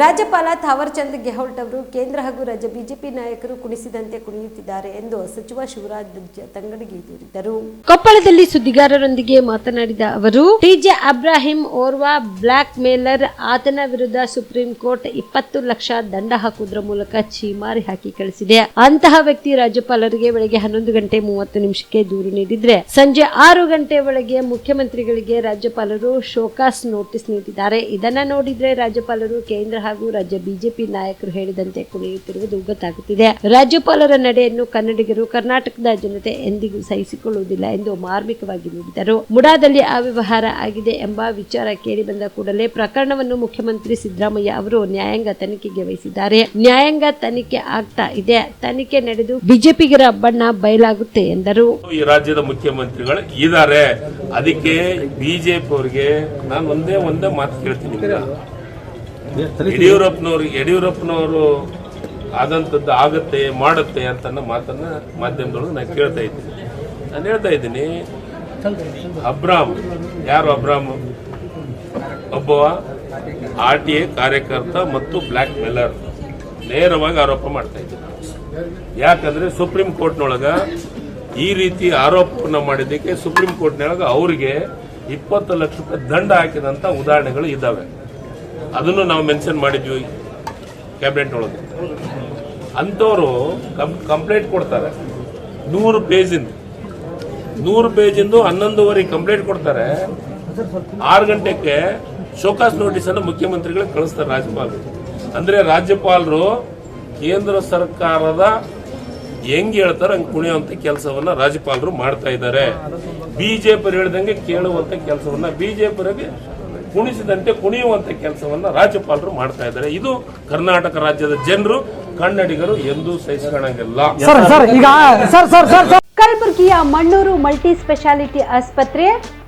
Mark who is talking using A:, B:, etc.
A: ರಾಜ್ಯಪಾಲ ಥಾವರ್ಚಂದ್ ಗೆಹ್ಲೋಟ್ ಅವರು ಕೇಂದ್ರ ಹಾಗೂ ರಾಜ್ಯ ಬಿಜೆಪಿ ನಾಯಕರು ಕುಣಿಸಿದಂತೆ ಕುಣಿಯುತ್ತಿದ್ದಾರೆ ಎಂದು ಸಚಿವ ಶಿವರಾಜ್ ತಂಗಡಗಿ ದೂರಿದರು ಕೊಪ್ಪಳದಲ್ಲಿ ಸುದ್ದಿಗಾರರೊಂದಿಗೆ ಮಾತನಾಡಿದ ಅವರು, ಟಿಜೆ ಅಬ್ರಾಹಿಂ ಓರ್ವ ಬ್ಲಾಕ್ ಮೇಲರ್, ಆತನ ವಿರುದ್ಧ ಸುಪ್ರೀಂ ಕೋರ್ಟ್ ಇಪ್ಪತ್ತು ಲಕ್ಷ ದಂಡ ಹಾಕುವುದರ ಮೂಲಕ ಛೀಮಾರಿ ಹಾಕಿ ಕಳಿಸಿದೆ. ಅಂತಹ ವ್ಯಕ್ತಿ ರಾಜ್ಯಪಾಲರಿಗೆ ಬೆಳಗ್ಗೆ ಹನ್ನೊಂದು ಗಂಟೆ ಮೂವತ್ತು ನಿಮಿಷಕ್ಕೆ ದೂರು ನೀಡಿದ್ರೆ ಸಂಜೆ ಆರು ಗಂಟೆ ಒಳಗೆ ಮುಖ್ಯಮಂತ್ರಿಗಳಿಗೆ ರಾಜ್ಯಪಾಲರು ಶೋಕಾಸ್ ನೋಟಿಸ್ ನೀಡಿದ್ದಾರೆ. ಇದನ್ನ ನೋಡಿದ್ರೆ ರಾಜ್ಯಪಾಲರು ಕೇಂದ್ರ ಹಾಗೂ ರಾಜ್ಯ ಬಿಜೆಪಿ ನಾಯಕರು ಹೇಳಿದಂತೆ ಕುಣಿಯುತ್ತಿರುವುದು ಗೊತ್ತಾಗುತ್ತಿದೆ. ರಾಜ್ಯಪಾಲರ ನಡೆಯನ್ನು ಕನ್ನಡಿಗರು, ಕರ್ನಾಟಕದ ಜನತೆ ಎಂದಿಗೂ ಸಹಿಸಿಕೊಳ್ಳುವುದಿಲ್ಲ ಎಂದು ಮಾರ್ಮಿಕವಾಗಿ ನುಡಿದರು. ಮುಡಾದಲ್ಲಿ ಅವ್ಯವಹಾರ ಆಗಿದೆ ಎಂಬ ವಿಚಾರ ಕೇಳಿ ಬಂದ ಕೂಡಲೇ ಪ್ರಕರಣವನ್ನು ಮುಖ್ಯಮಂತ್ರಿ ಸಿದ್ದರಾಮಯ್ಯ ಅವರು ನ್ಯಾಯಾಂಗ ತನಿಖೆಗೆ ವಹಿಸಿದ್ದಾರೆ. ನ್ಯಾಯಾಂಗ ತನಿಖೆ ಆಗ್ತಾ ಇದೆ. ತನಿಖೆ ನಡೆದು ಬಿಜೆಪಿಗರ ಬಣ್ಣ ಬಯಲಾಗುತ್ತೆ ಎಂದರು.
B: ಈ ರಾಜ್ಯದ ಮುಖ್ಯಮಂತ್ರಿಗಳು ಇದ್ದಾರೆ. ಅದಕ್ಕೆ ಬಿಜೆಪಿ ಅವರಿಗೆ ನಾನು ಒಂದೇ ಒಂದೇ ಮಾತು ಕೇಳ್ತೀನಿ ಈಗ. ಯಡಿಯೂರಪ್ಪನವ್ರು ಆದಂಥದ್ದು ಆಗತ್ತೆ, ಮಾಡುತ್ತೆ ಅಂತ ಮಾತನ್ನ ಮಾಧ್ಯಮದೊಳಗೆ ನಾನು ಕೇಳ್ತಾ ಇದ್ದೀನಿ. ನಾನು ಹೇಳ್ತಾ ಇದ್ದೀನಿ, ಅಬ್ರಾಮ್, ಯಾರು ಅಬ್ರಾಮ್? ಒಬ್ಬ ಆರ್ ಟಿ ಎ ಕಾರ್ಯಕರ್ತ ಮತ್ತು ಬ್ಲ್ಯಾಕ್ ಮೇಲರ್. ನೇರವಾಗಿ ಆರೋಪ ಮಾಡ್ತಾ ಇದ್ದೀನಿ. ಯಾಕಂದ್ರೆ ಸುಪ್ರೀಂ ಕೋರ್ಟ್ನೊಳಗ ಈ ರೀತಿ ಆರೋಪನ ಮಾಡಿದ್ದಕ್ಕೆ ಸುಪ್ರೀಂ ಕೋರ್ಟ್ನೊಳಗ ಅವರಿಗೆ ಇಪ್ಪತ್ತು ಲಕ್ಷ ರೂಪಾಯಿ ದಂಡ ಹಾಕಿದಂತ ಉದಾಹರಣೆಗಳು ಇದ್ದಾವೆ. ಅದನ್ನು ನಾವು ಮೆನ್ಷನ್ ಮಾಡಿದ್ವಿ ಕ್ಯಾಬಿನೆಟ್ ಒಳಗೆ ಅಂಥವ್ರು ಕಂಪ್ಲೇಂಟ್ ಕೊಡ್ತಾರೆ. ನೂರು ಪೇಜಿಂದ ನೂರು ಪೇಜಿಂದು ಹನ್ನೊಂದುವರೆ ಕಂಪ್ಲೇಂಟ್ ಕೊಡ್ತಾರೆ. ಆರು ಗಂಟೆಗೆ ಶೋಕಾಸ್ ನೋಟಿಸ್ ಅನ್ನು ಮುಖ್ಯಮಂತ್ರಿಗಳಿಗೆ ಕಳಿಸ್ತಾರೆ ರಾಜ್ಯಪಾಲರು. ಅಂದ್ರೆ ರಾಜ್ಯಪಾಲರು ಕೇಂದ್ರ ಸರ್ಕಾರದ ಹೆಂಗ್ ಹೇಳ್ತಾರೆ ಹಂಗೆ ಕುಣಿಯುವಂತ ಕೆಲಸವನ್ನ ರಾಜ್ಯಪಾಲರು ಮಾಡ್ತಾ ಇದ್ದಾರೆ. ಬಿಜೆಪಿ ಹೇಳಿದಂಗೆ ಕೇಳುವಂತ ಕೆಲಸವನ್ನ ಬಿಜೆಪಿಯವರಿಗೆ ಕುಣಿಸಿದಂತೆ ಕುಣಿಯುವಂತ ಕೆಲಸವನ್ನ ರಾಜ್ಯಪಾಲರು ಮಾಡ್ತಾ ಇದ್ದಾರೆ. ಇದು ಕರ್ನಾಟಕ ರಾಜ್ಯದ ಜನರು ಕನ್ನಡಿಗರು ಎಂದೂ ಸಹಿಸಿಕೊಳ್ಳಂಗಿಲ್ಲ.
C: ಸರ್ ಸರ್ ಈಗ ಸರ್ ಸರ್ ಸರ್ ಸರ್.
A: ಕಲಬುರಗಿಯ ಮಣ್ಣೂರು ಮಲ್ಟಿ ಸ್ಪೆಷಾಲಿಟಿ ಆಸ್ಪತ್ರೆ